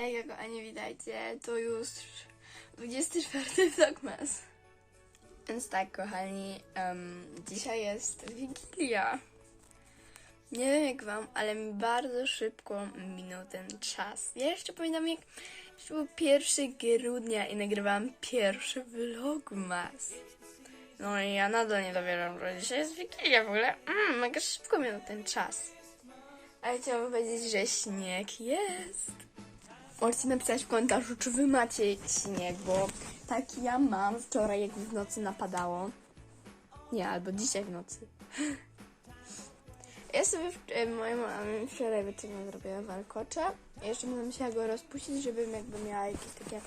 Hej, kochani, witajcie. To już 24 vlogmas. Więc tak, kochani, em, dzisiaj jest Wigilia. Nie wiem jak wam, ale mi bardzo szybko minął ten czas. Ja jeszcze pamiętam jak jeszcze był 1 grudnia i nagrywałam pierwszy vlogmas. No i ja nadal nie dowierzam, że dzisiaj jest Wigilia w ogóle. Mm, mega szybko minął ten czas. Ale chciałabym powiedzieć, że śnieg jest. Możecie napisać w komentarzu, czy wy macie śnieg, bo taki ja mam wczoraj, jak w nocy napadało. Nie, albo dzisiaj w nocy. Ja sobie e, mama wczoraj wieczorem zrobiła warkocza. Ja Jeszcze będę musiała go rozpuścić, żebym jakby miała jakieś takie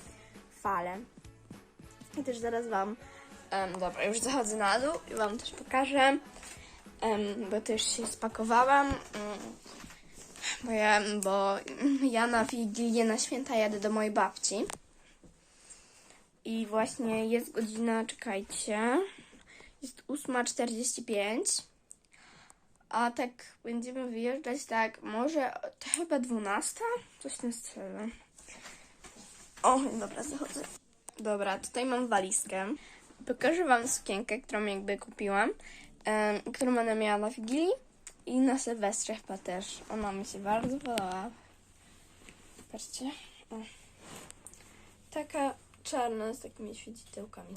fale. I też zaraz wam, em, dobra, już zachodzę na dół i wam też pokażę, em, bo też się spakowałam. Mm, bo ja, bo ja na Wigilię na święta jadę do mojej babci. I właśnie jest godzina, czekajcie, jest 8.45. A tak będziemy wyjeżdżać tak, może to chyba 12? Coś w tym stylu. O, dobra, zachodzę. Dobra, tutaj mam walizkę. Pokażę wam sukienkę, którą jakby kupiłam, em, którą ona miała na Wigilii. I na Sylwestrze chyba też. Ona mi się bardzo podoba. Patrzcie. O. Taka czarna z takimi świecidełkami.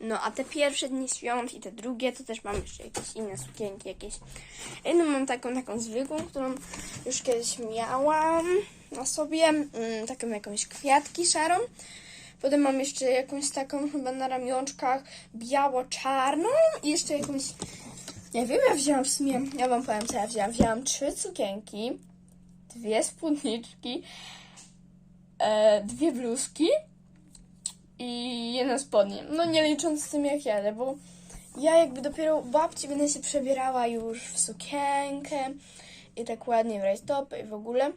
No, a te pierwsze dni świąt i te drugie, to też mam jeszcze jakieś inne sukienki, jakieś. Jedną mam taką, taką zwykłą, którą już kiedyś miałam na sobie, mm, taką jakąś kwiatki szarą. Potem mam jeszcze jakąś taką chyba na ramionczkach biało-czarną i jeszcze jakąś nie wiem, ja wzięłam w sumie, ja wam powiem co ja wzięłam. Wzięłam trzy cukienki, dwie spódniczki, e, dwie bluzki i jedno spodnie. No nie licząc z tym jak jadę, bo ja jakby dopiero babci będę się przebierała już w sukienkę i tak ładnie w rajstopy i w ogóle.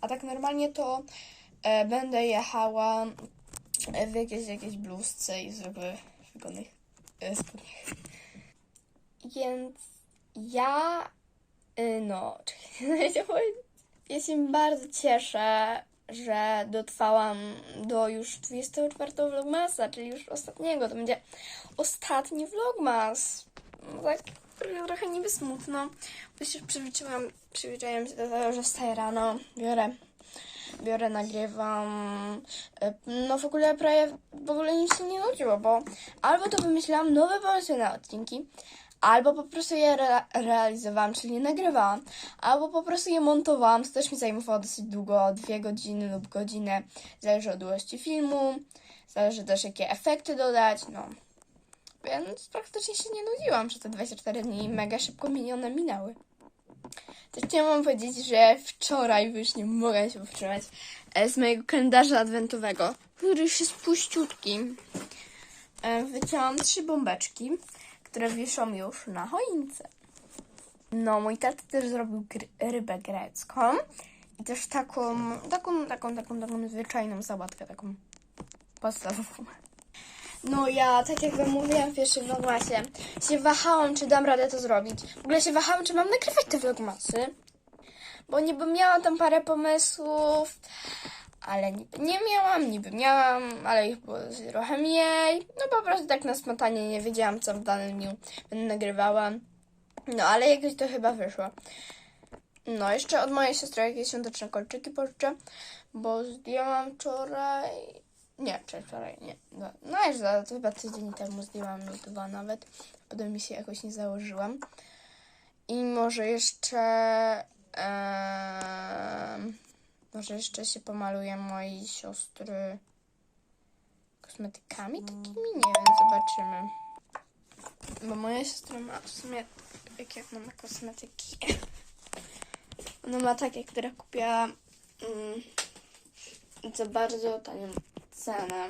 A tak normalnie to e, będę jechała e, w jakiejś, jakiejś bluzce i zwykłych wygodnych e, spodniach. Więc ja, y, no, powiedzieć? ja się bardzo cieszę, że dotrwałam do już 24 vlogmasa, czyli już ostatniego. To będzie ostatni vlogmas. No tak trochę, trochę niby smutno, bo się przyzwyczaiłam, przyzwyczaiłam się do tego, że wstaję rano, biorę biorę, nagrywam. y, No w ogóle prawie w ogóle nic się nie nudziło, bo albo to wymyślałam nowe pomysły na odcinki, albo po prostu je re- realizowałam, czyli nagrywałam, albo po prostu je montowałam, co też mi zajmowało dosyć długo, dwie godziny lub godzinę, zależy od długości filmu, zależy też jakie efekty dodać, no. Więc praktycznie się nie nudziłam, że te 24 dni mega szybko minione minęły. Też chciałam wam powiedzieć, że wczoraj, już nie mogę się powstrzymać, e, z mojego kalendarza adwentowego, który już jest puściutki, e, wycięłam trzy bombeczki, które wiszą już na choince. No, mój tata też zrobił rybę grecką i też taką, taką, taką, taką, taką zwyczajną sałatkę, taką podstawową. No ja, tak jak wam mówiłam w pierwszym vlogmasie, się wahałam, czy dam radę to zrobić. W ogóle się wahałam, czy mam nagrywać te vlogmasy. Bo niby miałam tam parę pomysłów, ale niby nie miałam, niby miałam, ale ich było trochę mniej. No po prostu tak na spontanie nie wiedziałam, co w danym dniu będę nagrywała. No ale jakoś to chyba wyszło. No, jeszcze od mojej siostry jakieś świąteczne kolczyki pożyczę, bo zdjęłam wczoraj... Nie, przedwczoraj, nie. No, no za, to chyba tydzień temu zdjęłam dwa nawet. Potem mi się jakoś nie założyłam. I może jeszcze... em, może jeszcze się pomaluję mojej siostry kosmetykami takimi? Nie wiem, zobaczymy. Bo moja siostra ma w sumie jak jak ma kosmetyki. Ona ma takie, które kupiła mm, za bardzo tanią cenę.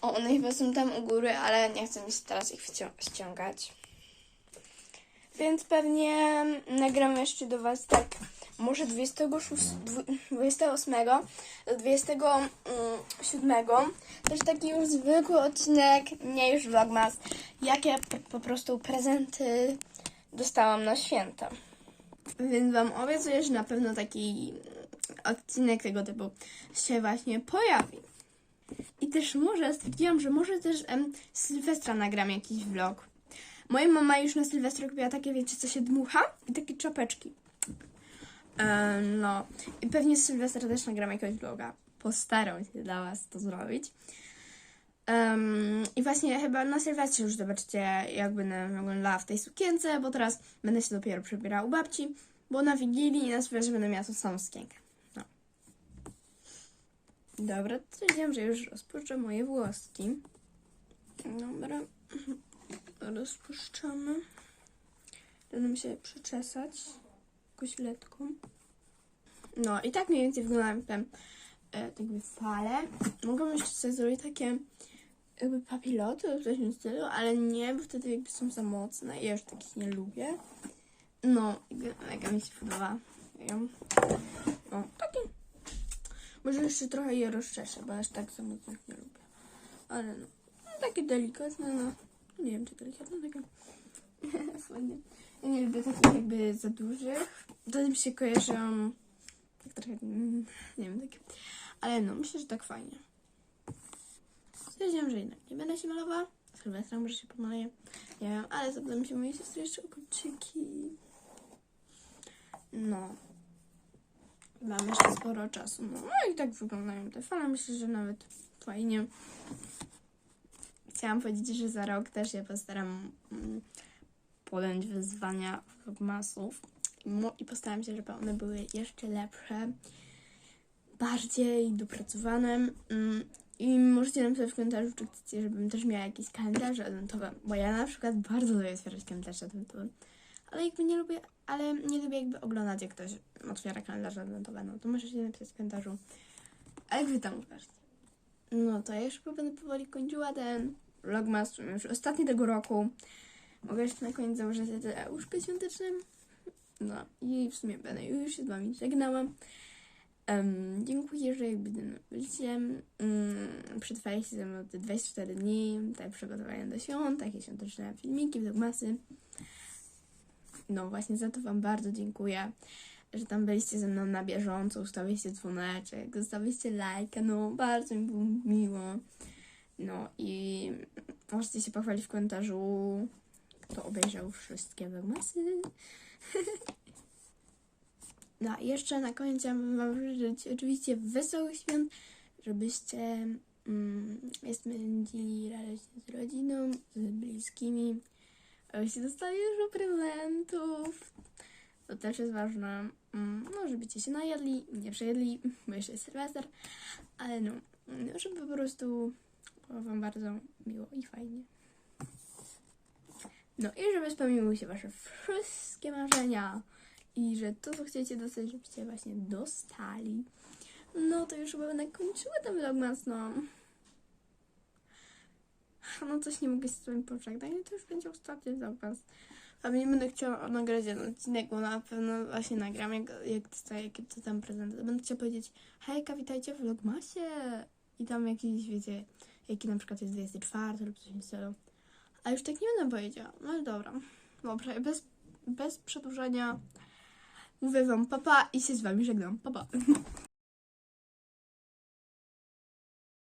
O, one chyba są tam u góry, ale nie chcę mi się teraz ich ściągać. Więc pewnie nagram jeszcze do Was tak, może 26, dwu- 28 do 27. Też taki już zwykły odcinek, nie już vlogmas, jakie po, prostu prezenty dostałam na święta. Więc Wam obiecuję, że na pewno taki odcinek tego typu się właśnie pojawi. I też może stwierdziłam, że może też em, Sylwestra nagram jakiś vlog. Moja mama już na Sylwestra kupiła takie, wiecie, co się dmucha i takie czapeczki. No, i pewnie z Sylwestra też nagram jakiegoś vloga. Postaram się dla Was to zrobić. Em, I właśnie chyba na Sylwestrze już zobaczycie, jak będę wyglądała w tej sukience, bo teraz będę się dopiero przebierała u babci, bo na Wigilii i na Sylwestrze będę miała tą samą sukienkę. No. Dobra, stwierdziłam, że już rozpuszczę moje włoski. Dobra, rozpuszczamy. Będę się przeczesać kośletką. No i tak mniej więcej wyglądają te e, tak jakby fale. Mogę jeszcze sobie zrobić takie jakby papiloty lub coś w tym stylu, ale nie, bo wtedy jakby są za mocne i ja już takich nie lubię. No, mega mi się podoba. Ją. O, takie. Może jeszcze trochę je rozczeszę, bo aż tak za mocno nie lubię. Ale no, no takie delikatne, no. Nie wiem, czy delikatne, takie. Fajnie. Ja nie lubię takich jakby za dużych. To mi się kojarzą tak trochę, mm, nie wiem, takie. Ale no, myślę, że tak fajnie. Stwierdziłam, że jednak nie będę się malowała. Sylwestra może się pomaleję. Nie wiem, ale zapytam się mojej siostry jeszcze o kolczyki. No. Mam jeszcze sporo czasu. No, no i tak wyglądają te fale. Myślę, że nawet fajnie. Chciałam powiedzieć, że za rok też się postaram mm, podjąć wyzwania vlogmasów i, postaram się, żeby one były jeszcze lepsze, bardziej dopracowane. Mm, I możecie napisać w komentarzu, czy chcecie, żebym też miała jakieś kalendarze adwentowe, bo ja na przykład bardzo lubię otwierać kalendarze adwentowe, ale jakby nie lubię, ale nie lubię jakby oglądać, jak ktoś otwiera kalendarze adwentowe, no to możecie napisać w komentarzu, a jak wy tam uważacie? No to ja już będę powoli kończyła ten vlogmas, już ostatni tego roku. Mogę jeszcze na koniec założyć te łóżko świąteczne. No i w sumie będę już się z wami żegnała. Em, dziękuję, że jakby byliście. Um, przetrwaliście ze mną te 24 dni, te przygotowania do świąt, takie świąteczne filmiki, vlogmasy. No właśnie za to wam bardzo dziękuję, że tam byliście ze mną na bieżąco, ustawiliście dzwoneczek, zostawiliście lajka, no bardzo mi było miło. No i możecie się pochwalić w komentarzu, kto obejrzał wszystkie vlogmasy. No jeszcze na koniec chciałabym Wam życzyć oczywiście wesołych świąt, żebyście mm, spędzili radośnie z rodziną, z bliskimi, abyście dostali dużo prezentów. To też jest ważne. Mm, no, żebyście się najedli, nie przejedli, bo jeszcze jest Sylwester, ale no, no, żeby po prostu było Wam bardzo miło i fajnie. No i żeby spełniły się Wasze wszystkie marzenia i że to, co chcecie dostać, żebyście właśnie dostali. No to już chyba będę kończyła ten vlogmas, no. No coś nie mogę się z wami pożegnać, no to już będzie ostatni vlogmas. Pewnie będę chciała nagrać jeden odcinek, bo na pewno właśnie nagram, jak, jak dostaję jakie to tam prezenty. Będę chciała powiedzieć, hejka, witajcie w vlogmasie. I tam jakiś, wiecie, jaki na przykład jest 24 lub coś w stylu. A już tak nie będę powiedziała. No dobra. Dobra, bez, bez przedłużenia mówię wam papa i się z wami żegnam. Papa. Pa.